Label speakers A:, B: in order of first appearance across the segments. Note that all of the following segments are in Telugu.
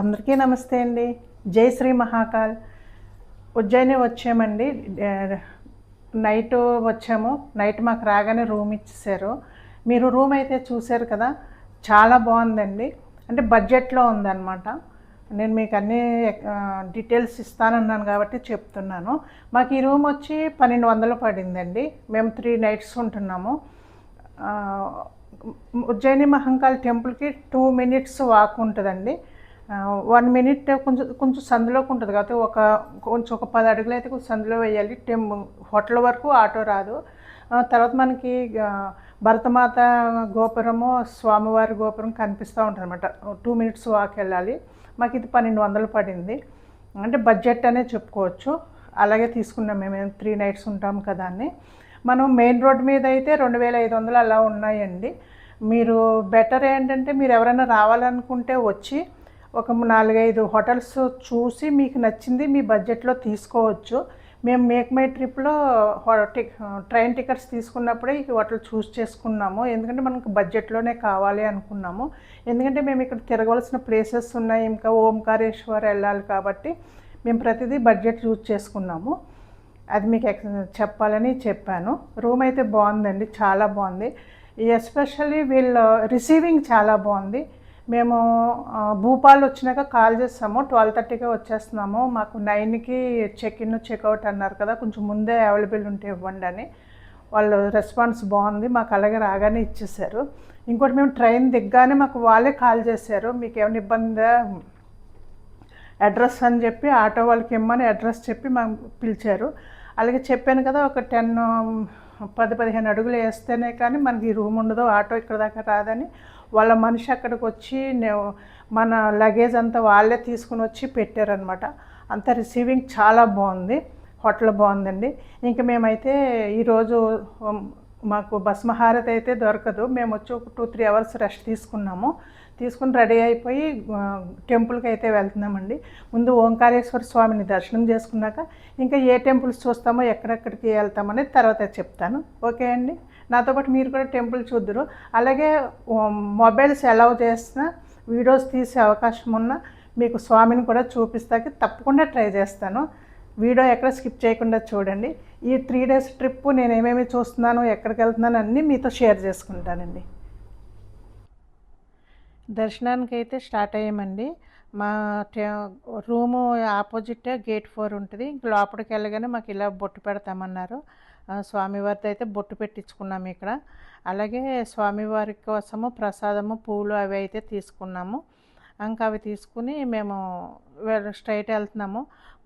A: అందరికీ నమస్తే అండి. జై శ్రీ మహాకాల్. ఉజ్జయిని వచ్చామండి. నైట్ వచ్చాము. నైట్ మాకు రాగానే రూమ్ ఇచ్చేసారు. మీరు రూమ్ అయితే చూశారు కదా చాలా బాగుందండి. అంటే బడ్జెట్లో ఉందన్నమాట. నేను మీకు అన్ని డీటెయిల్స్ ఇస్తానన్నాను కాబట్టి చెప్తున్నాను. మాకు ఈ రూమ్ వచ్చి పన్నెండు వందలు పడిందండి. మేము త్రీ నైట్స్ ఉంటున్నాము. ఉజ్జయిని మహంకాళ్ టెంపుల్కి టూ మినిట్స్ వాక్ ఉంటుందండి. వన్ మినిట్ కొంచెం కొంచెం సందులోకి ఉంటుంది. కాబట్టి ఒక కొంచెం ఒక పది అడుగులు అయితే కొంచెం సందులో వేయాలి. టెం హోటల్ వరకు ఆటో రాదు. తర్వాత మనకి భరతమాత గోపురము స్వామివారి గోపురం కనిపిస్తూ ఉంటుంది అనమాట టూ మినిట్స్ వాక్ వెళ్ళాలి. మాకు ఇది పన్నెండు వందలు పడింది. అంటే బడ్జెట్ అనే చెప్పుకోవచ్చు. అలాగే తీసుకున్నాం మేము. త్రీ నైట్స్ ఉంటాం కదా అని. మనం మెయిన్ రోడ్ మీద అయితే రెండు వేల ఐదు వందలు అలా ఉన్నాయండి. మీరు బెటర్ ఏంటంటే మీరు ఎవరైనా రావాలనుకుంటే వచ్చి ఒక నాలుగైదు హోటల్స్ చూసి మీకు నచ్చింది మీ బడ్జెట్లో తీసుకోవచ్చు. మేము మేక్ మై ట్రిప్లో ట్రైన్ టికెట్స్ తీసుకున్నప్పుడే ఈ హోటల్ చూస్ చేసుకున్నాము. ఎందుకంటే మనకు బడ్జెట్లోనే కావాలి అనుకున్నాము. ఎందుకంటే మేము ఇక్కడ తిరగవలసిన ప్లేసెస్ ఉన్నాయి. ఇంకా ఓంకారేశ్వర్ వెళ్ళాలి కాబట్టి మేము ప్రతిదీ బడ్జెట్ చూస్ చేసుకున్నాము. అది మీకు ఎక్స్ చెప్పాలని చెప్పాను. రూమ్ అయితే బాగుందండి. చాలా బాగుంది. ఎస్పెషల్లీ వీళ్ళ రిసీవింగ్ చాలా బాగుంది. మేము భూపాల్ వచ్చినాక కాల్ చేస్తాము. ట్వెల్వ్ థర్టీకే వచ్చేస్తున్నాము. మాకు నైన్కి చెక్ ఇన్ చెక్అవుట్ అన్నారు కదా కొంచెం ముందే అవైలబుల్ ఉంటే ఇవ్వండి అని. వాళ్ళు రెస్పాన్స్ బాగుంది. మాకు అలాగే రాగానే ఇచ్చేసారు ఇంకోటి మేము ట్రైన్ దిగ్గానే మాకు వాళ్ళే కాల్ చేశారు. మీకు ఏమైనా ఇబ్బంది? అడ్రస్ అని చెప్పి ఆటో వాళ్ళకి ఇమ్మని అడ్రస్ చెప్పి మాకు పిలిచారు. అలాగే చెప్పాను కదా ఒక టెన్ పది పదిహేను అడుగులు వేస్తేనే కానీ మనకి ఈ రూమ్ ఉండదు ఆటో ఇక్కడ దాకా రాదని. వాళ్ళ మనిషి అక్కడికి వచ్చి మన లగేజ్ అంతా వాళ్ళే తీసుకుని వచ్చి పెట్టారనమాట అంత రిసీవింగ్ చాలా బాగుంది. హోటల్ బాగుందండి. ఇంకా మేమైతే ఈరోజు మాకు బస్ అయితే దొరకదు. మేము వచ్చి ఒక టూ త్రీ అవర్స్ రెస్ట్ తీసుకున్నాము. తీసుకుని రెడీ అయిపోయి టెంపుల్కి అయితే వెళ్తున్నామండి. ముందు ఓంకారేశ్వర స్వామిని దర్శనం చేసుకున్నాక ఇంకా ఏ టెంపుల్స్ చూస్తామో ఎక్కడెక్కడికి వెళ్తామనేది తర్వాత చెప్తాను. ఓకే అండి? నాతో పాటు మీరు కూడా టెంపుల్ చూద్దరు. అలాగే మొబైల్స్ అలౌ చేసిన వీడియోస్ తీసే అవకాశం ఉన్నా మీకు స్వామిని కూడా చూపిస్తాకి తప్పకుండా ట్రై చేస్తాను. వీడియో ఎక్కడ స్కిప్ చేయకుండా చూడండి. ఈ త్రీ డేస్ ట్రిప్ నేను ఏమేమి చూస్తున్నాను ఎక్కడికి వెళ్తున్నాను అన్నీ మీతో షేర్ చేసుకుంటానండి. దర్శనానికి అయితే స్టార్ట్ అయ్యామండి. మా రూము ఆపోజిట్ గేట్ ఫోర్ ఉంటుంది. ఇంక లోపలికి వెళ్ళగానే మాకు ఇలా బొట్టు పెడతామన్నారు. స్వామివారితో అయితే బొట్టు పెట్టించుకున్నాము ఇక్కడ. అలాగే స్వామివారి కోసము ప్రసాదము పూలు అవి అయితే తీసుకున్నాము. ఇంకా అవి తీసుకుని మేము స్ట్రైట్ వెళ్తున్నాము.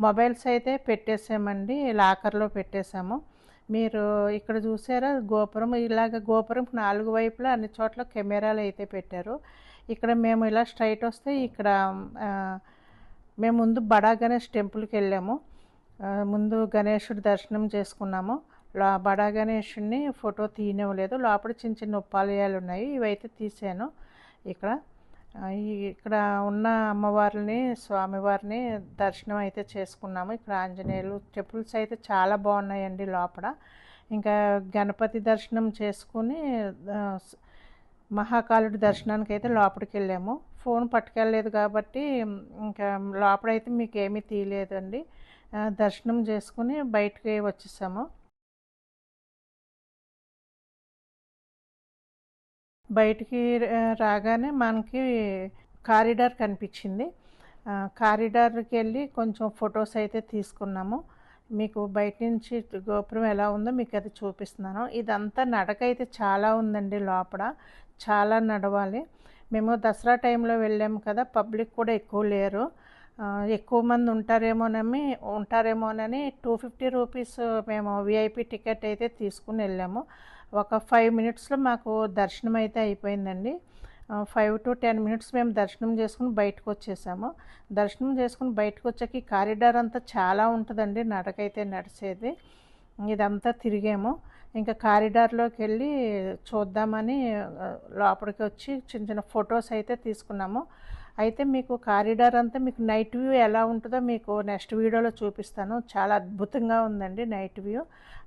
A: మొబైల్స్ అయితే పెట్టేసామండి లాకర్లో పెట్టేశాము మీరు ఇక్కడ చూసారా గోపురం ఇలాగ గోపురం నాలుగు వైపులా అన్ని చోట్ల కెమెరాలు అయితే పెట్టారు. ఇక్కడ మేము ఇలా స్ట్రైట్ వస్తే ఇక్కడ మేము ముందు బడా గణేష్ టెంపుల్కి వెళ్ళాము. ముందు గణేశుడి దర్శనం చేసుకున్నాము. లో బడా గణేషుడిని ఫోటో తీయనివ్వలేదు. లోపల చిన్న చిన్న ఉప్పాలయాలు ఉన్నాయి ఇవైతే తీసాను ఇక్కడ ఇక్కడ ఉన్న అమ్మవారిని స్వామివారిని దర్శనం అయితే చేసుకున్నాము. ఇక్కడ ఆంజనేయులు టెంపుల్స్ అయితే చాలా బాగున్నాయండి లోపల. ఇంకా గణపతి దర్శనం చేసుకుని మహాకాలుడి దర్శనానికి అయితే లోపలికి వెళ్ళాము ఫోన్ పట్టుకెళ్ళలేదు కాబట్టి ఇంకా లోపలైతే మీకు ఏమీ తీయలేదండి దర్శనం చేసుకుని బయటికి వచ్చేసాము. బయటికి రాగానే మనకి కారిడార్ కనిపించింది. కారిడార్కి వెళ్ళి కొంచెం ఫొటోస్ అయితే తీసుకున్నాము. మీకు బయట నుంచి గోపురం ఎలా ఉందో మీకు అది చూపిస్తున్నాను. ఇదంతా నడక అయితే చాలా ఉందండి లోపల. చాలా నడవాలి. మేము దసరా టైంలో వెళ్ళాము కదా పబ్లిక్ కూడా ఎక్కువ లేరు. ఎక్కువ మంది ఉంటారేమోనని ఉంటారేమోనని టూ ఫిఫ్టీ రూపీస్ మేము విఐపి టికెట్ అయితే తీసుకుని వెళ్ళాము. ఒక ఫైవ్ మినిట్స్లో మాకు దర్శనం అయితే అయిపోయిందండి ఫైవ్ టు టెన్ మినిట్స్ మేము దర్శనం చేసుకుని బయటకు వచ్చేసాము దర్శనం చేసుకుని బయటకు వచ్చాక ఈ కారిడార్ అంతా చాలా ఉంటుందండి నడకైతే నడిచేది. ఇదంతా తిరిగాము. ఇంకా కారిడార్లోకి వెళ్ళి చూద్దామని లోపలికి వచ్చి చిన్న చిన్న ఫొటోస్ అయితే తీసుకున్నాము. అయితే మీకు కారిడార్ అంతా మీకు నైట్ వ్యూ ఎలా ఉంటుందో మీకు నెక్స్ట్ వీడియోలో చూపిస్తాను. చాలా అద్భుతంగా ఉందండి నైట్ వ్యూ.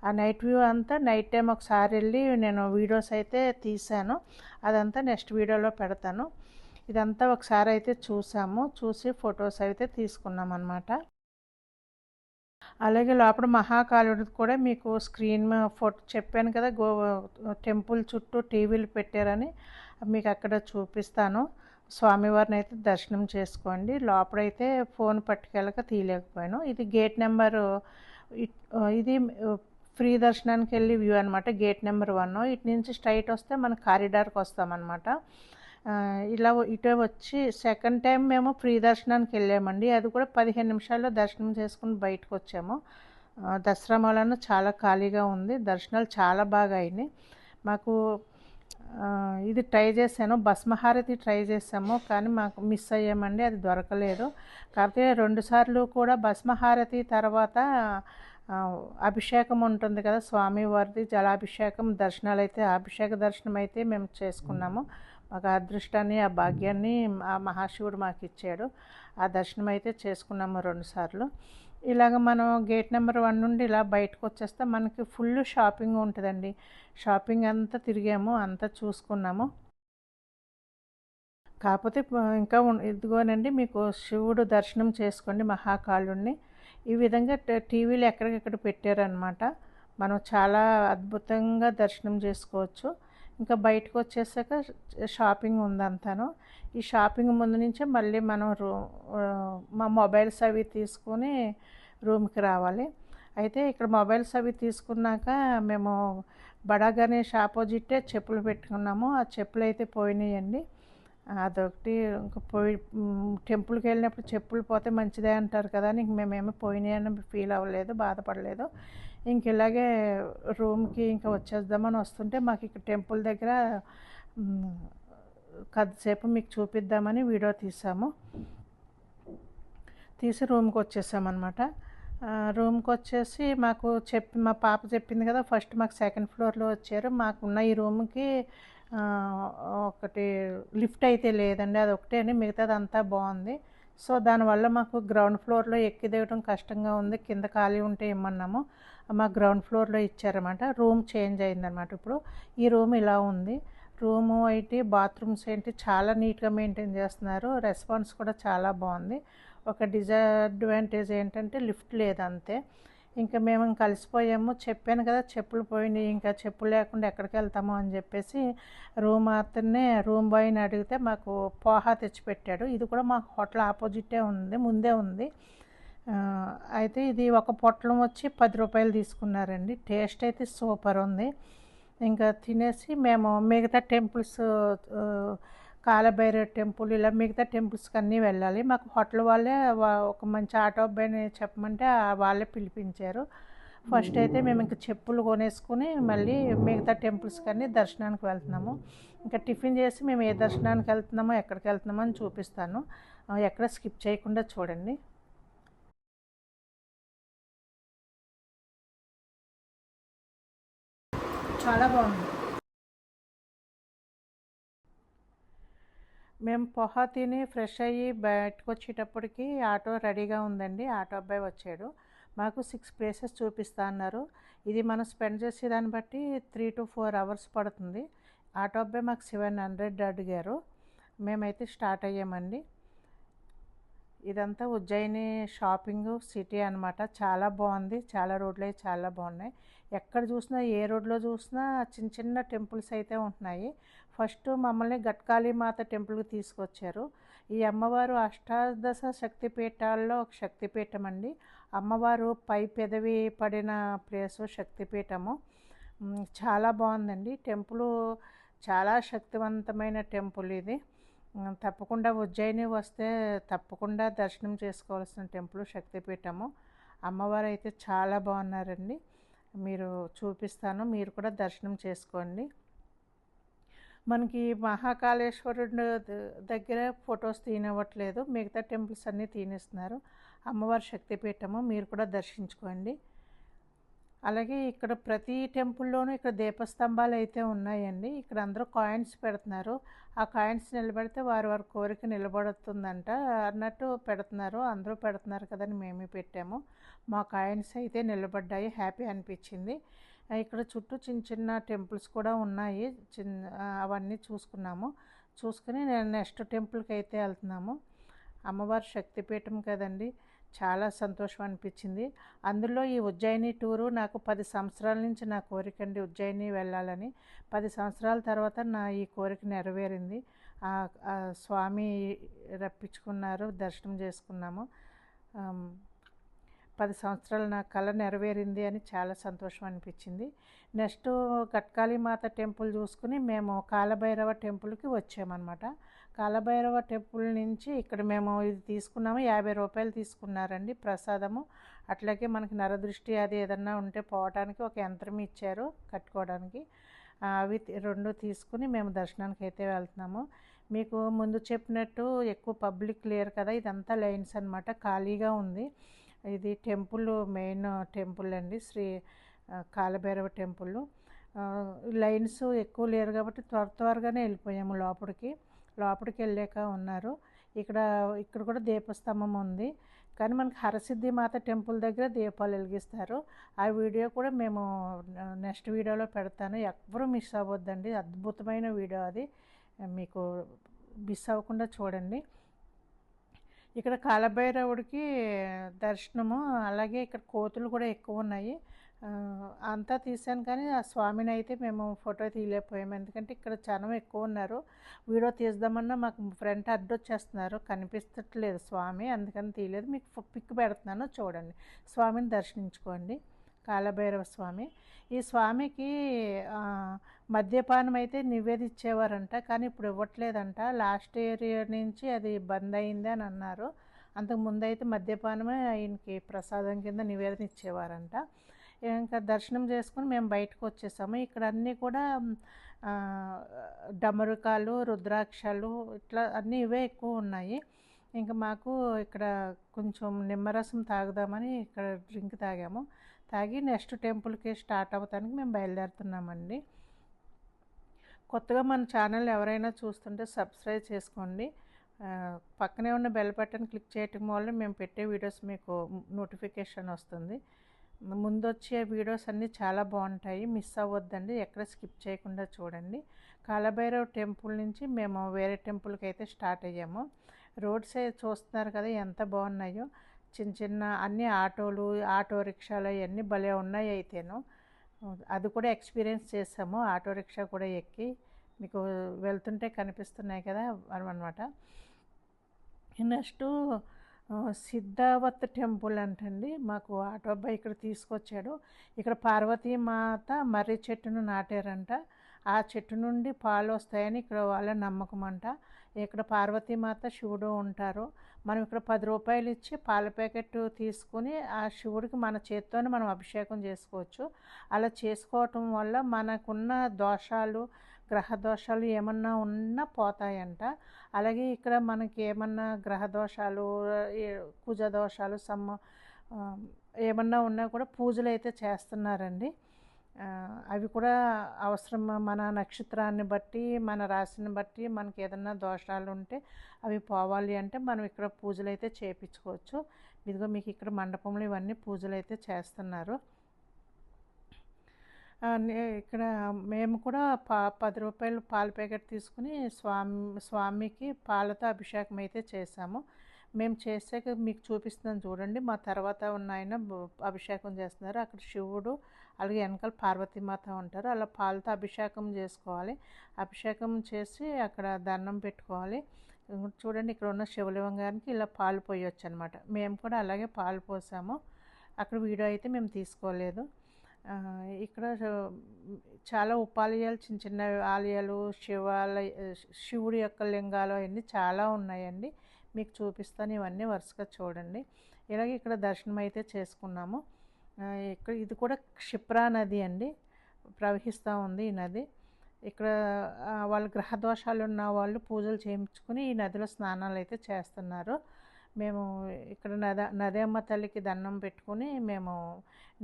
A: ఆ నైట్ వ్యూ అంతా నైట్ టైం ఒకసారి వెళ్ళి నేను వీడియోస్ అయితే తీశాను. అదంతా నెక్స్ట్ వీడియోలో పెడతాను. ఇదంతా ఒకసారి అయితే చూసాము. చూసి ఫొటోస్ అయితే తీసుకున్నాం అనమాట అలాగే లోపల మహాకాలుడు కూడా మీకు స్క్రీన్ ఫోటో చెప్పాను కదా గో టెంపుల్ చుట్టూ టీవీలు పెట్టారని. మీకు అక్కడ చూపిస్తాను. స్వామివారిని అయితే దర్శనం చేసుకోండి. లోపలైతే ఫోన్ పట్టుకెళ్ళక తీయలేకపోయాను. ఇది గేట్ నెంబరు ఇది ఫ్రీ దర్శనానికి వెళ్ళి వ్యూ అనమాట గేట్ నెంబర్ వన్. ఇటు నుంచి స్ట్రైట్ వస్తే మన కారిడార్కి వస్తామన్నమాట. ఇలా ఇటే వచ్చి సెకండ్ టైం మేము ఫ్రీ దర్శనానికి వెళ్ళామండి. అది కూడా పదిహేను నిమిషాల్లో దర్శనం చేసుకుని బయటకు వచ్చాము. దసరా వలన చాలా ఖాళీగా ఉంది. దర్శనాలు చాలా బాగా అయినాయి. మాకు ఇది ట్రై చేశాను. భస్మహారతి ట్రై చేసాము కానీ మాకు మిస్ అయ్యామండి అది దొరకలేదు. కాకపోతే రెండుసార్లు కూడా భస్మహారతి తర్వాత అభిషేకం ఉంటుంది కదా స్వామివారిది జలాభిషేకం దర్శనాలు అయితే అభిషేక దర్శనం అయితే మేము చేసుకున్నాము. మాకు ఆ అదృష్టాన్ని ఆ భాగ్యాన్ని ఆ మహాశివుడు మాకు ఇచ్చాడు. ఆ దర్శనం అయితే చేసుకున్నాము రెండుసార్లు ఇలాగ మనం గేట్ నెంబర్ వన్ నుండి ఇలా బయటకు వచ్చేస్తే మనకి ఫుల్ షాపింగ్ ఉంటుందండి. షాపింగ్ అంతా తిరిగాము అంతా చూసుకున్నాము. కాకపోతే ఇంకా ఇదిగోనండి మీకు శివుడు దర్శనం చేసుకోండి మహాకాళుడిని ఈ విధంగా టీవీలు ఎక్కడికెక్కడ పెట్టారనమాట మనం చాలా అద్భుతంగా దర్శనం చేసుకోవచ్చు. ఇంకా బయటకు వచ్చేసాక షాపింగ్ ఉందంతాను. ఈ షాపింగ్ ముందు నుంచే మళ్ళీ మనం రూ మా మొబైల్స్ అవి తీసుకొని రూమ్కి రావాలి. అయితే ఇక్కడ మొబైల్స్ అవి తీసుకున్నాక మేము బడా గణేష్ ఆపోజిటే చెప్పులు పెట్టుకున్నాము. ఆ చెప్పులు అయితే పోయినాయండి. అదొకటి. ఇంకా పోయి టెంపుల్కి వెళ్ళినప్పుడు చెప్పులు పోతే మంచిదే అంటారు కదా అని ఇంక మేమేమో పోయినాయని ఫీల్ అవ్వలేదు బాధపడలేదు. ఇంక ఇలాగే రూమ్కి ఇంకా వచ్చేద్దామని వస్తుంటే మాకు ఇక్కడ టెంపుల్ దగ్గర కొద్దిసేపు మీకు చూపిద్దామని వీడియో తీసాము. తీసి రూమ్కి వచ్చేసామన్నమాట. రూమ్కి వచ్చేసి మాకు చెప్పి మా పాప చెప్పింది కదా ఫస్ట్ మాకు సెకండ్ ఫ్లోర్లో వచ్చారు. మాకున్న ఈ రూమ్కి ఒకటి లిఫ్ట్ అయితే లేదండి అది ఒకటే అని మిగతాది అంతా బాగుంది. సో దానివల్ల మాకు గ్రౌండ్ ఫ్లోర్లో ఎక్కి దిగడం కష్టంగా ఉంది కింద ఖాళీ ఉంటే ఇమ్మన్నాము మా గ్రౌండ్ ఫ్లోర్లో ఇచ్చారన్నమాట రూమ్ చేంజ్ అయిందనమాట ఇప్పుడు. ఈ రూమ్ ఇలా ఉంది రూము ఏంటి బాత్రూమ్స్ ఏంటి చాలా నీట్గా మెయింటైన్ చేస్తున్నారు రెస్పాన్స్ కూడా చాలా బాగుంది. ఒక డిసడ్వాంటేజ్ ఏంటంటే లిఫ్ట్ లేదు అంతే ఇంకా మేము కలిసిపోయాము చెప్పాను కదా చెప్పులు పోయినాయి. ఇంకా చెప్పులు లేకుండా ఎక్కడికి వెళ్తాము అని చెప్పేసి రూమ్ అతన్నే రూమ్ బాయ్ని అడిగితే మాకు పోహా తెచ్చిపెట్టాడు. ఇది కూడా మాకు హోటల్ ఆపోజిటే ఉంది ముందే ఉంది. అయితే ఇది ఒక పొట్లం వచ్చి పది రూపాయలు తీసుకున్నారండి. టేస్ట్ అయితే సూపర్ ఉంది. ఇంకా తినేసి మేము మిగతా టెంపుల్స్ కాలభైరవ టెంపుల్ ఇలా మిగతా టెంపుల్స్కి అన్నీ వెళ్ళాలి. మాకు హోటల్ వాళ్ళే ఒక మంచి ఆటో అబ్బాయిని చెప్పమంటే వాళ్ళే పిలిపించారు. ఫస్ట్ అయితే మేము ఇంకా చెప్పులు కొనేసుకుని మళ్ళీ మిగతా టెంపుల్స్కి కానీ దర్శనానికి వెళ్తున్నాము. ఇంకా టిఫిన్ చేసి మేము ఏ దర్శనానికి వెళ్తున్నామో ఎక్కడికి వెళ్తున్నామో అని చూపిస్తాను. ఎక్కడ స్కిప్ చేయకుండా చూడండి. చాలా బాగుంది. మేము పొహా తిని ఫ్రెష్ అయ్యి బయటకు వచ్చేటప్పటికి ఆటో రెడీగా ఉందండి. ఆటో అబ్బాయి వచ్చాడు. మాకు సిక్స్ ప్లేసెస్ చూపిస్తా అన్నారు. ఇది మనం స్పెండ్ చేసే దాన్ని బట్టి త్రీ టు ఫోర్ అవర్స్ పడుతుంది. ఆటో అబ్బాయి మాకు సెవెన్ హండ్రెడ్ అడిగారు. మేమైతే స్టార్ట్ అయ్యామండి. ఇదంతా ఉజ్జయిని షాపింగ్ సిటీ అన్నమాట. చాలా బాగుంది. చాలా రోడ్లు అయితే చాలా బాగున్నాయి. ఎక్కడ చూసినా ఏ రోడ్లో చూసినా చిన్న చిన్న టెంపుల్స్ అయితే ఉంటున్నాయి. ఫస్ట్ మమ్మల్ని గట్కాళీ మాత టెంపుల్కి తీసుకొచ్చారు. ఈ అమ్మవారు అష్టాదశ శక్తిపీఠాల్లో ఒక శక్తిపీఠం అండి. అమ్మవారు పై పెదవి పడిన ప్లేసు శక్తిపీఠము. చాలా బాగుందండి. టెంపుల్ చాలా శక్తివంతమైన టెంపుల్ ఇది. తప్పకుండా ఉజ్జయిని వస్తే తప్పకుండా దర్శనం చేసుకోవాల్సిన టెంపుల్ శక్తిపీఠము. అమ్మవారు అయితే చాలా బాగున్నారండి. మీరు చూపిస్తాను మీరు కూడా దర్శనం చేసుకోండి. మనకి మహాకాళేశ్వరుడు దగ్గర ఫొటోస్ తీనివ్వట్లేదు. మిగతా టెంపుల్స్ అన్నీ తీనిస్తున్నారు. అమ్మవారి శక్తిపీఠము మీరు కూడా దర్శించుకోండి. అలాగే ఇక్కడ ప్రతి టెంపుల్లోనూ ఇక్కడ దీపస్తంభాలు అయితే ఉన్నాయండి. ఇక్కడ అందరూ కాయిన్స్ పెడుతున్నారు. ఆ కాయిన్స్ నిలబెడితే వారి వారి కోరిక నిలబడుతుందంట. అన్నట్టు పెడుతున్నారు. అందరూ పెడుతున్నారు కదని మేము పెట్టాము. మా కాయిన్స్ అయితే నిలబడ్డాయి. హ్యాపీ అనిపించింది. ఇక్కడ చుట్టూ చిన్న చిన్న టెంపుల్స్ కూడా ఉన్నాయి. చిన్న అవన్నీ చూసుకున్నాము. చూసుకుని నేను నెక్స్ట్ టెంపుల్కి అయితే వెళ్తున్నాము. అమ్మవారి శక్తిపీఠం కదండి. చాలా సంతోషం అనిపించింది. అందులో ఈ ఉజ్జయిని టూరు నాకు పది సంవత్సరాల నుంచి నా కోరిక అండి ఉజ్జయిని వెళ్ళాలని. పది సంవత్సరాల తర్వాత నా ఈ కోరిక నెరవేరింది. స్వామి రప్పించుకున్నారు దర్శనం చేసుకున్నాము. పది సంవత్సరాలు నా కళ నెరవేరింది అని చాలా సంతోషం అనిపించింది. నెక్స్ట్ గట్కాళీ మాత టెంపుల్ చూసుకుని మేము కాలభైరవ టెంపుల్కి వచ్చామన్నమాట. కాలభైరవ టెంపుల్ నుంచి ఇక్కడ మేము ఇది తీసుకున్నాము. యాభై రూపాయలు తీసుకున్నారండి ప్రసాదము. అట్లాగే మనకి నరదృష్టి అది ఏదన్నా ఉంటే పోవటానికి ఒక యంత్రం ఇచ్చారు కట్టుకోవడానికి. అవి రెండు తీసుకుని మేము దర్శనానికి అయితే వెళ్తున్నాము. మీకు ముందు చెప్పినట్టు ఎక్కువ పబ్లిక్ లేరు కదా ఇదంతా లైన్స్ అనమాట ఖాళీగా ఉంది. ఇది టెంపుల్ మెయిన్ టెంపుల్ అండి శ్రీ కాలభైరవ టెంపుల్. లైన్స్ ఎక్కువ లేరు కాబట్టి త్వర త్వరగానే వెళ్ళిపోయాము లోపలికి. లోపలికి వెళ్ళాక ఉన్నారు. ఇక్కడ ఇక్కడ కూడా దీపస్తంభం ఉంది. కానీ మనకి హరసిద్ధి మాత టెంపుల్ దగ్గర దీపాలు వెలిగిస్తారు. ఆ వీడియో కూడా మేము నెక్స్ట్ వీడియోలో పెడతాను. ఎవ్వరూ మిస్ అవ్వద్దండి. అద్భుతమైన వీడియో అది. మీకు మిస్ అవ్వకుండా చూడండి. ఇక్కడ కాలభైరవుడికి దర్శనము అలాగే ఇక్కడ కోతులు కూడా ఎక్కువ ఉన్నాయి. అంతా తీసాను కానీ ఆ స్వామిని అయితే మేము ఫోటో తీయలేకపోయాము. ఎందుకంటే ఇక్కడ జనం ఎక్కువ ఉన్నారు. వీడియో తీద్దామన్నా మాకు ఫ్రంట్ అడ్డొచ్చేస్తున్నారు కనిపిస్తట్లేదు స్వామి అందుకని తీయలేదు. మీకు పిక్ పెడుతున్నాను చూడండి. స్వామిని దర్శించుకోండి. కాలభైరవ స్వామి. ఈ స్వామికి మద్యపానం అయితే నివేదించేవారంట కానీ ఇప్పుడు ఇవ్వట్లేదంట. లాస్ట్ ఇయర్ నుంచి అది బంద్ అయింది అని అన్నారు. అంతకు ముందు అయితే మద్యపానమే ఆయనకి ప్రసాదం కింద నివేదన ఇచ్చేవారంట. ఇంకా దర్శనం చేసుకుని మేము బయటకు వచ్చేసాము. ఇక్కడ అన్నీ కూడా డమరుకాలు రుద్రాక్షలు ఇట్లా అన్నీ ఇవే ఎక్కువ ఉన్నాయి. ఇంకా మాకు ఇక్కడ కొంచెం నిమ్మరసం తాగుదామని ఇక్కడ డ్రింక్ తాగాము. తాగి నెక్స్ట్ టెంపుల్కి స్టార్ట్ అవుతానికి మేము బయలుదేరుతున్నామండి. కొత్తగా మన ఛానల్ ఎవరైనా చూస్తుంటే సబ్స్క్రైబ్ చేసుకోండి. పక్కనే ఉన్న బెల్ బటన్ క్లిక్ చేయటం వల్ల మేము పెట్టే వీడియోస్ మీకు నోటిఫికేషన్ వస్తుంది. ముందు వచ్చే వీడియోస్ అన్నీ చాలా బాగుంటాయి. మిస్ అవ్వద్దండి. ఎక్కడ స్కిప్ చేయకుండా చూడండి. కాలభైరవ్ టెంపుల్ నుంచి మేము వేరే టెంపుల్కి అయితే స్టార్ట్ అయ్యాము. రోడ్ సైడ్ చూస్తున్నారు కదా ఎంత బాగున్నాయో. చిన్న చిన్న అన్ని ఆటోలు ఆటో రిక్షాలు అవన్నీ భలే ఉన్నాయి అయితేను. అది కూడా ఎక్స్పీరియన్స్ చేసాము. ఆటో రిక్షా కూడా ఎక్కి మీకు వెళ్తుంటే కనిపిస్తున్నాయి కదా అనమాట నెక్స్ట్ సిద్ధావత్ టెంపుల్ అంటండి. మాకు ఆటో అబ్బాయి ఇక్కడ తీసుకొచ్చాడు. ఇక్కడ పార్వతీ మాత మర్రి చెట్టును నాటారంట. ఆ చెట్టు నుండి పాలు వస్తాయని ఇక్కడ వాళ్ళ నమ్మకం అంట. ఇక్కడ పార్వతీమాత శివుడు ఉంటారు. మనం ఇక్కడ పది రూపాయలు ఇచ్చి పాల ప్యాకెట్ తీసుకుని ఆ శివుడికి మన చేత్తోనే మనం అభిషేకం చేసుకోవచ్చు. అలా చేసుకోవటం వల్ల మనకున్న దోషాలు గ్రహ దోషాలు ఏమన్నా ఉన్నా పోతాయంట. అలాగే ఇక్కడ మనకి ఏమన్నా గ్రహ దోషాలు దోషాలు సమ్మ ఏమన్నా ఉన్నా కూడా పూజలు అయితే చేస్తున్నారండి అవి కూడా అవసరం మన నక్షత్రాన్ని బట్టి మన రాశిని బట్టి మనకి ఏదన్నా దోషాలు ఉంటే అవి పోవాలి అంటే మనం ఇక్కడ పూజలు అయితే చేయించుకోవచ్చు ఇదిగో మీకు ఇక్కడ మండపంలో ఇవన్నీ పూజలు అయితే చేస్తున్నారు. ఇక్కడ మేము కూడా పా పది రూపాయలు పాల ప్యాకెట్ తీసుకుని స్వామి స్వామికి పాలతో అభిషేకం అయితే చేసాము మేము చేసాక మీకు చూపిస్తున్నాను చూడండి. మా తర్వాత ఉన్న ఆయన అభిషేకం చేస్తున్నారు. అక్కడ శివుడు అలాగే వెనకాల పార్వతీమాత ఉంటారు. అలా పాలతో అభిషేకం చేసుకోవాలి. అభిషేకం చేసి అక్కడ దండం పెట్టుకోవాలి. చూడండి ఇక్కడ ఉన్న శివలింగానికి ఇలా పాలు పోయొచ్చు అనమాట మేము కూడా అలాగే పాలు పోసాము. అక్కడ వీడియో అయితే మేము తీసుకోలేదు. ఇక్కడ చాలా ఉపాలయాలు చిన్న చిన్న ఆలయాలు శివాలయ శివుడి యొక్క లింగాలు అవన్నీ చాలా ఉన్నాయండి. మీకు చూపిస్తాను ఇవన్నీ వరుసగా చూడండి. ఇలాగే ఇక్కడ దర్శనం అయితే చేసుకున్నాము ఇక్కడ ఇది కూడా క్షిప్రా నది అండి. ప్రవహిస్తూ ఉంది ఈ నది. ఇక్కడ వాళ్ళు గ్రహదోషాలు ఉన్న వాళ్ళు పూజలు చేయించుకుని ఈ నదిలో స్నానాలు అయితే చేస్తున్నారు. మేము ఇక్కడ నద నదేమ్మ తల్లికి దండం పెట్టుకుని మేము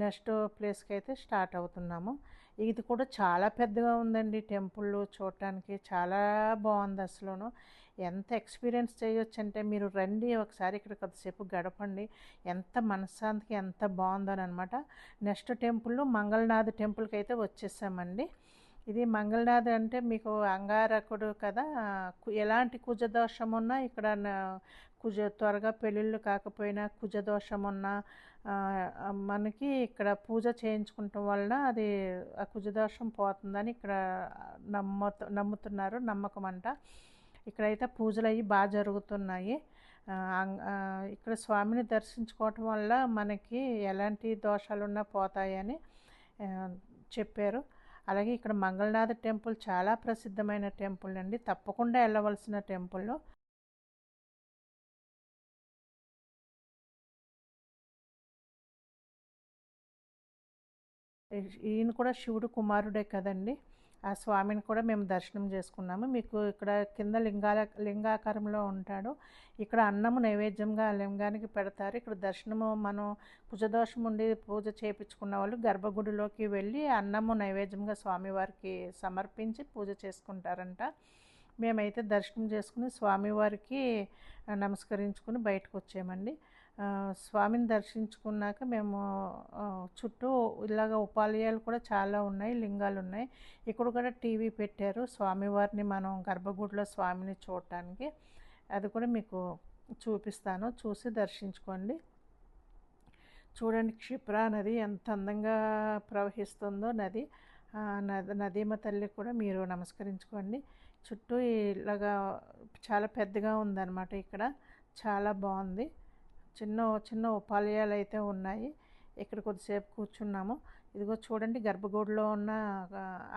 A: నెక్స్ట్ ప్లేస్కి అయితే స్టార్ట్ అవుతున్నాము. ఇది కూడా చాలా పెద్దగా ఉందండి టెంపుల్ చూడటానికి చాలా బాగుంది అసలును. ఎంత ఎక్స్పీరియన్స్ చేయొచ్చు అంటే మీరు రండి ఒకసారి ఇక్కడ కొద్దిసేపు గడపండి. ఎంత మనశ్శాంతికి ఎంత బాగుందని అనమాట నెక్స్ట్ టెంపుల్ మంగళనాథ్ టెంపుల్కి అయితే వచ్చేసామండి. ఇది మంగళనాథ్ అంటే మీకు అంగారకుడు కదా ఎలాంటి కుజదోషం ఉన్నా ఇక్కడ కుజ త్వరగా పెళ్ళిళ్ళు కాకపోయినా కుజదోషం దోషం ఉన్న మనకి ఇక్కడ పూజ చేయించుకుంటాం వలన అది ఆ కుజదోషం పోతుందని ఇక్కడ నమ్ముతు నమ్ముతున్నారు నమ్మకం అంట ఇక్కడైతే పూజలు అవి బాగా జరుగుతున్నాయి. ఇక్కడ స్వామిని దర్శించుకోవటం వల్ల మనకి ఎలాంటి దోషాలున్నా పోతాయని చెప్పారు. అలాగే ఇక్కడ మంగళనాథ టెంపుల్ చాలా ప్రసిద్ధమైన టెంపుల్ అండి. తప్పకుండా వెళ్ళవలసిన టెంపుల్. ఈయన కూడా శివుడు కుమారుడే కదండి. ఆ స్వామిని కూడా మేము దర్శనం చేసుకున్నాము. మీకు ఇక్కడ కింద లింగాల లింగాకారంలో ఉంటాడు. ఇక్కడ అన్నము నైవేద్యంగా ఆ లింగానికి పెడతారు. ఇక్కడ దర్శనము మనం కుజదోషం ఉండి పూజ చేయించుకున్న వాళ్ళు గర్భగుడిలోకి వెళ్ళి అన్నము నైవేద్యంగా స్వామివారికి సమర్పించి పూజ చేసుకుంటారంట. మేమైతే దర్శనం చేసుకుని స్వామివారికి నమస్కరించుకుని బయటకు వచ్చామండి. స్వామిని దర్శించుకున్నాక మేము చుట్టూ ఇలాగ ఉపాలయాలు కూడా చాలా ఉన్నాయి లింగాలు ఉన్నాయి. ఇక్కడ కూడా టీవీ పెట్టారు. స్వామివారిని మనం గర్భగుడిలో స్వామిని చూడటానికి. అది కూడా మీకు చూపిస్తాను. చూసి దర్శించుకోండి. చూడండి క్షిప్ర నది ఎంత అందంగా ప్రవహిస్తుందో నది. నది నదీమ తల్లి కూడా మీరు నమస్కరించుకోండి. చుట్టూ ఇలాగా చాలా పెద్దగా ఉందన్నమాట ఇక్కడ. చాలా బాగుంది. చిన్న చిన్న ఉపాలయాలు అయితే ఉన్నాయి. ఇక్కడ కొద్దిసేపు కూర్చున్నాము. ఇదిగో చూడండి గర్భగూడిలో ఉన్న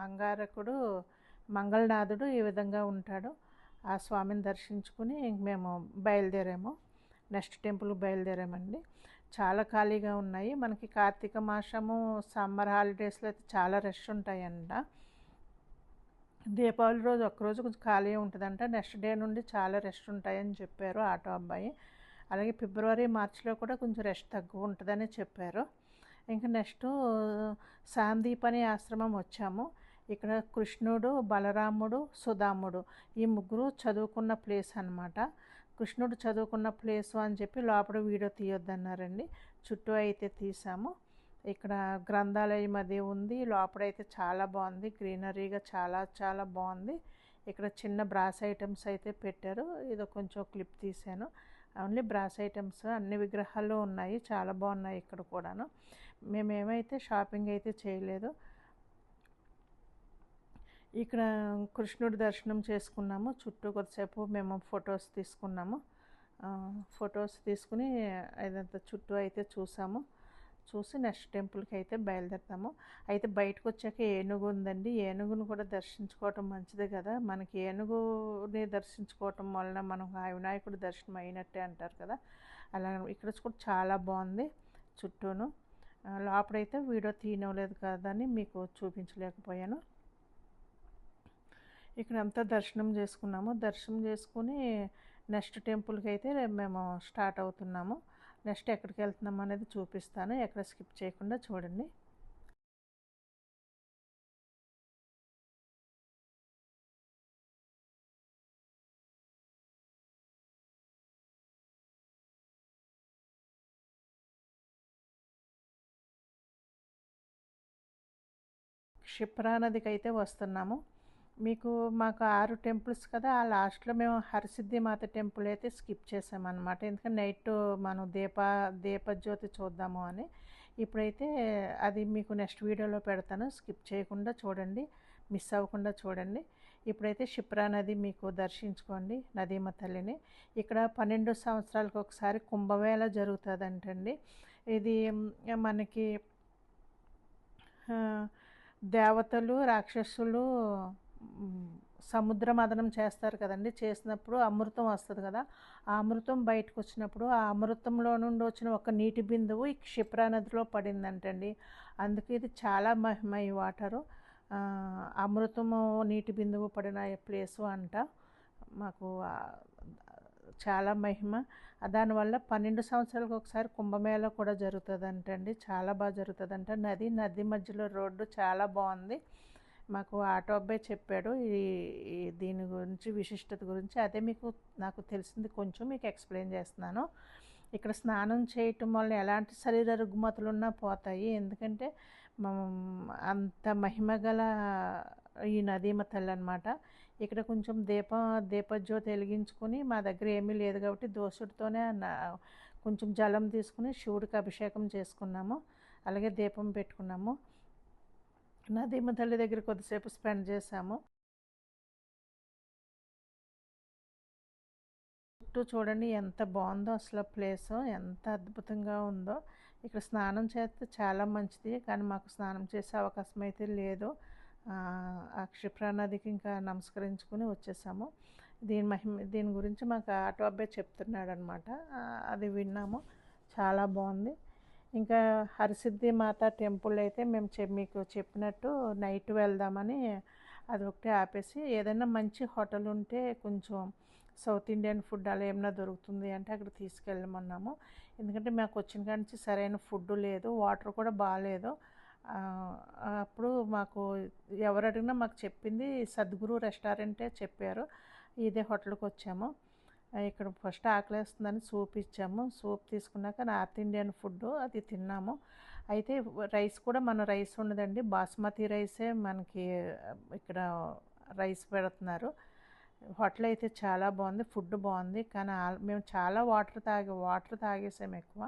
A: అంగారకుడు మంగళనాథుడు ఈ విధంగా ఉంటాడు. ఆ స్వామిని దర్శించుకుని ఇంక మేము బయలుదేరాము. నెక్స్ట్ టెంపుల్ బయలుదేరామండి. చాలా ఖాళీగా ఉన్నాయి. మనకి కార్తీక మాసము సమ్మర్ హాలిడేస్లో అయితే చాలా రష్ ఉంటాయంట. దీపావళి రోజు ఒక్కరోజు కొంచెం ఖాళీ ఉంటుందంట. నెక్స్ట్ డే నుండి చాలా రష్ ఉంటాయని చెప్పారు ఆటో అబ్బాయి. అలాగే ఫిబ్రవరి మార్చిలో కూడా కొంచెం రెస్ట్ తక్కువ ఉంటుందని చెప్పారు. ఇంకా నెక్స్ట్ శాందీప్ అనే ఆశ్రమం వచ్చాము. ఇక్కడ కృష్ణుడు బలరాముడు సుధాముడు ఈ ముగ్గురు చదువుకున్న ప్లేస్ అన్నమాట. కృష్ణుడు చదువుకున్న ప్లేస్ అని చెప్పి లోపల వీడియో తీయొద్దన్నారండి. చుట్టూ అయితే తీసాము. ఇక్కడ గ్రంథాలయం అది ఉంది. లోపలైతే చాలా బాగుంది. గ్రీనరీగా చాలా చాలా బాగుంది. ఇక్కడ చిన్న బ్రాస్ ఐటమ్స్ అయితే పెట్టారు. ఇది కొంచెం క్లిప్ తీసాను ఓన్లీ బ్రాస్ ఐటమ్స్ అన్ని విగ్రహాలు ఉన్నాయి. చాలా బాగున్నాయి ఇక్కడ కూడాను. మేమేమైతే షాపింగ్ అయితే చేయలేదు. ఇక్కడ కృష్ణుడి దర్శనం చేసుకున్నాము. చుట్టూ కొద్దిసేపు మేము ఫొటోస్ తీసుకున్నాము. ఫొటోస్ తీసుకుని అదంతా చుట్టూ అయితే చూసాము. చూసి నెక్స్ట్ టెంపుల్కి అయితే బయలుదేరుతాము. అయితే బయటకు వచ్చాక ఏనుగు ఉందండి. ఏనుగును కూడా దర్శించుకోవటం మంచిదే కదా! మనకి ఏనుగుని దర్శించుకోవటం వలన మనం ఆ వినాయకుడు దర్శనం అయినట్టే అంటారు కదా! అలా ఇక్కడ కూడా చాలా బాగుంది చుట్టూను. లోపడైతే లోపలైతే వీడియో తీయనవలేదు అని మీకు చూపించలేకపోయాను. ఇక్కడ అంతా దర్శనం చేసుకున్నాము. దర్శనం చేసుకుని నెక్స్ట్ టెంపుల్కి అయితే మేము స్టార్ట్ అవుతున్నాము. నెక్స్ట్ ఎక్కడికి వెళ్తున్నాం అనేది చూపిస్తాను. ఎక్కడ స్కిప్ చేయకుండా చూడండి. క్షిప్రా నదికి అయితే వస్తున్నాము. మీకు మాకు ఆరు టెంపుల్స్ కదా ఆ లాస్ట్లో మేము హరిసిద్ధి మాత టెంపుల్ అయితే స్కిప్ చేసామన్నమాట. ఎందుకంటే నైట్ మనం దీప దీపజ్యోతి చూద్దాము అని. ఇప్పుడైతే అది మీకు నెక్స్ట్ వీడియోలో పెడతాను. స్కిప్ చేయకుండా చూడండి మిస్ అవ్వకుండా చూడండి. ఇప్పుడైతే క్షిప్రా నది మీకు దర్శించుకోండి నదీమ తల్లిని. ఇక్కడ పన్నెండు సంవత్సరాలకు ఒకసారి కుంభమేళ జరుగుతుందంటండి. ఇది మనకి దేవతలు రాక్షసులు సముద్ర మదనం చేస్తారు కదండి. చేసినప్పుడు అమృతం వస్తుంది కదా. ఆ అమృతం బయటకు వచ్చినప్పుడు ఆ అమృతంలో నుండి వచ్చిన ఒక నీటి బిందువు ఈ క్షిప్రా నదిలో పడిందంటండి. అందుకే ఇది చాలా మహిమ ఈ వాటరు. అమృతము నీటి బిందువు పడిన ప్లేసు అంట. మాకు చాలా మహిమ. దానివల్ల పన్నెండు సంవత్సరాలకు ఒకసారి కుంభమేళ కూడా జరుగుతుందంటండి. చాలా బాగా జరుగుతుందంట. నది నది మధ్యలో రోడ్డు చాలా బాగుంది. మాకు ఆటో అబ్బాయి చెప్పాడు ఈ దీని గురించి విశిష్టత గురించి. అదే మీకు నాకు తెలిసింది కొంచెం మీకు ఎక్స్ప్లెయిన్ చేస్తున్నాను. ఇక్కడ స్నానం చేయటం వల్ల ఎలాంటి శరీర రుగ్మతులు ఉన్నా పోతాయి. ఎందుకంటే అంత మహిమ గల ఈ నదీమ తల్లి అనమాట ఇక్కడ కొంచెం దీప దీపజ్యోతి వెలిగించుకొని మా దగ్గర ఏమీ లేదు కాబట్టి దోసుడితోనే కొంచెం జలం తీసుకుని శివుడికి అభిషేకం చేసుకున్నాము. అలాగే దీపం పెట్టుకున్నాము. నదీమ తల్లి దగ్గర కొద్దిసేపు స్పెండ్ చేసాము చుట్టూ చూడండి ఎంత బాగుందో అసలు ప్లేస్ ఎంత అద్భుతంగా ఉందో. ఇక్కడ స్నానం చేస్తే చాలా మంచిది కానీ మాకు స్నానం చేసే అవకాశం అయితే లేదు. ఆ, క్షిప్రా నదికి ఇంకా నమస్కరించుకుని వచ్చేసాము. దీని మహిమ దీని గురించి మాకు ఆటో అబ్బాయి చెప్తున్నాడు అనమాట అది విన్నాము. చాలా బాగుంది. ఇంకా హరిసిద్ధి మాత టెంపుల్ అయితే మేము చె మీకు చెప్పినట్టు నైట్ వెళ్దామని అది ఒకటే ఆపేసి ఏదైనా మంచి హోటల్ ఉంటే కొంచెం సౌత్ ఇండియన్ ఫుడ్ అలా ఏమైనా దొరుకుతుంది అంటే అక్కడ తీసుకెళ్ళమన్నాము. ఎందుకంటే మాకు వచ్చిన కాడి నుంచి సరైన ఫుడ్ లేదు వాటర్ కూడా బాగాలేదు అప్పుడు మాకు ఎవరు అడిగినా మాకు చెప్పింది సద్గురు రెస్టారెంటే చెప్పారు. ఇదే హోటల్కి వచ్చాము. ఇక్కడ ఫస్ట్ ఆకలేస్తుందని సూప్ ఇచ్చాము. సూప్ తీసుకున్నాక నార్త్ ఇండియన్ ఫుడ్ అది తిన్నాము. అయితే రైస్ కూడా మన రైస్ ఉండదండి. బాస్మతి రైసే మనకి ఇక్కడ రైస్ పెడుతున్నారు. హోటల్ అయితే చాలా బాగుంది. ఫుడ్ బాగుంది. కానీ మేము చాలా వాటర్ తాగి వాటర్ తాగేసాము ఎక్కువ.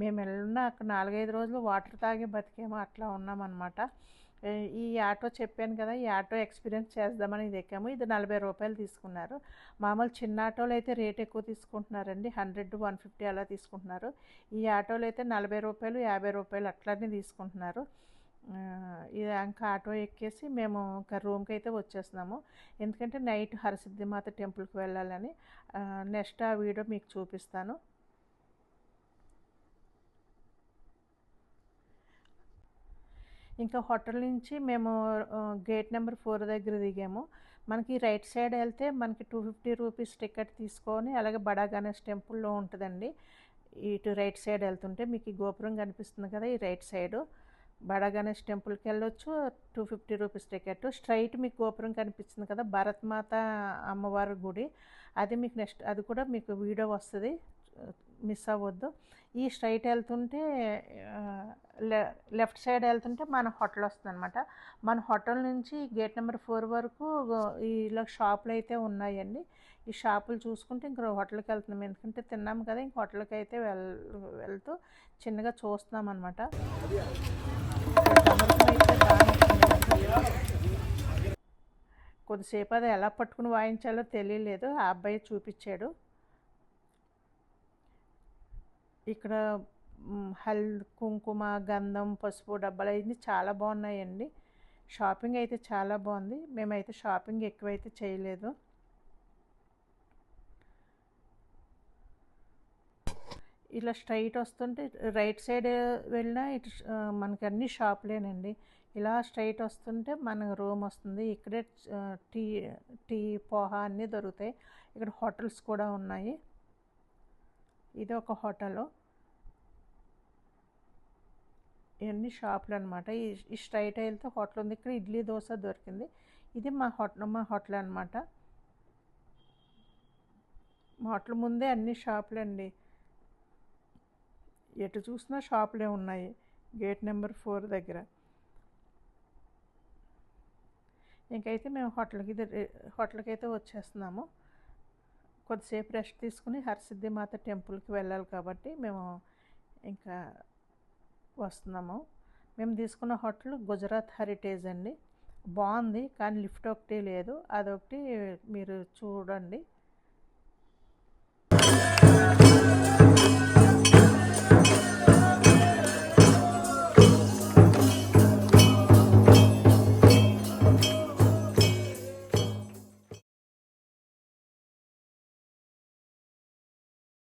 A: మేము వెళ్ళిన అక్కడ నాలుగైదు రోజులు వాటర్ తాగి బతికేమో అట్లా ఉన్నామన్నమాట. ఈ ఆటో చెప్పాను కదా ఈ ఆటో ఎక్స్పీరియన్స్ చేద్దామని ఇది ఎక్కాము. ఇది నలభై రూపాయలు తీసుకున్నారు. మామూలు చిన్న ఆటోలు అయితే రేట్ ఎక్కువ తీసుకుంటున్నారండి. హండ్రెడ్ వన్ ఫిఫ్టీ అలా తీసుకుంటున్నారు. ఈ ఆటోలు అయితే నలభై రూపాయలు యాభై రూపాయలు అట్లానే తీసుకుంటున్నారు. ఇది ఇంకా ఆటో ఎక్కేసి మేము ఇంకా రూమ్కి అయితే వచ్చేస్తున్నాము. ఎందుకంటే నైట్ హరసిద్ధి మాత టెంపుల్కి వెళ్ళాలని. నెక్స్ట్ ఆ వీడియో మీకు చూపిస్తాను. ఇంకా హోటల్ నుంచి మేము గేట్ నెంబర్ ఫోర్ దగ్గర దిగాము. మనకి రైట్ సైడ్ వెళ్తే మనకి టూ ఫిఫ్టీ రూపీస్ టికెట్ తీసుకొని అలాగే బడా గణేష్ టెంపుల్లో ఉంటుందండి. ఇటు రైట్ సైడ్ వెళ్తుంటే మీకు ఈ గోపురం కనిపిస్తుంది కదా ఈ రైట్ సైడు. బడా గణేష్ టెంపుల్కి వెళ్ళొచ్చు two fifty rupees ticket. Straight మీకు గోపురం కనిపిస్తుంది కదా భరత్ మాత అమ్మవారి గుడి. అది మీకు నెక్స్ట్ అది కూడా మీకు వీడియో వస్తుంది. మిస్ అవ్వద్దు. ఈ స్ట్రైట్ వెళ్తుంటే లె- లెఫ్ట్ సైడ్ వెళ్తుంటే మన హోటల్ వస్తుంది అనమాట మన హోటల్ నుంచి గేట్ నెంబర్ ఫోర్ వరకు ఇలా షాపులు అయితే ఉన్నాయండి. ఈ షాపులు చూసుకుంటే ఇంక హోటల్కి వెళ్తున్నాం. ఎందుకంటే తిన్నాం కదా ఇంక హోటల్కి అయితే వెల్ వెళ్తూ చిన్నగా చూస్తున్నాం అనమాట కొద్దిసేపు అది ఎలా పట్టుకుని వాయించాలో తెలియలేదు. ఆ అబ్బాయి చూపించాడు. ఇక్కడ హల్ కుంకుమ గంధం పసుపు డబ్బాలు అవన్నీ చాలా బాగున్నాయండి. షాపింగ్ అయితే చాలా బాగుంది. మేమైతే షాపింగ్ ఎక్కువైతే చేయలేదు. ఇలా స్ట్రైట్ వస్తుంటే రైట్ సైడ్ వెళ్ళినా ఇటు మనకి అన్ని షాపులేనండి. ఇలా స్ట్రైట్ వస్తుంటే మన రూమ్ వస్తుంది. ఇక్కడే టీ టీ పోహా అన్నీ దొరుకుతాయి. ఇక్కడ హోటల్స్ కూడా ఉన్నాయి. ఇది ఒక హోటలు. ఇవన్నీ షాపులు అనమాట ఈ ఈ స్ట్రైట్ వెళ్తే హోటల్ ఉంది. ఇక్కడ ఇడ్లీ దోశ దొరికింది. ఇది మా హోటల్ మా హోటల్ అనమాట మా హోటల్ ముందే అన్ని షాపులు అండి ఎటు చూసినా షాపులే ఉన్నాయి. గేట్ నెంబర్ ఫోర్ దగ్గర. ఇంకైతే మేము హోటల్కి హోటల్కి అయితే వచ్చేస్తున్నాము. కొద్దిసేపు రెస్ట్ తీసుకుని హరసిద్ధి మాత టెంపుల్కి వెళ్ళాలి కాబట్టి మేము ఇంకా వస్తున్నాము. మేము తీసుకున్న హోటల్ గుజరాత్ హెరిటేజ్ అండి. బాగుంది కానీ లిఫ్ట్ ఒకటి లేదు. అదొకటి మీరు చూడండి.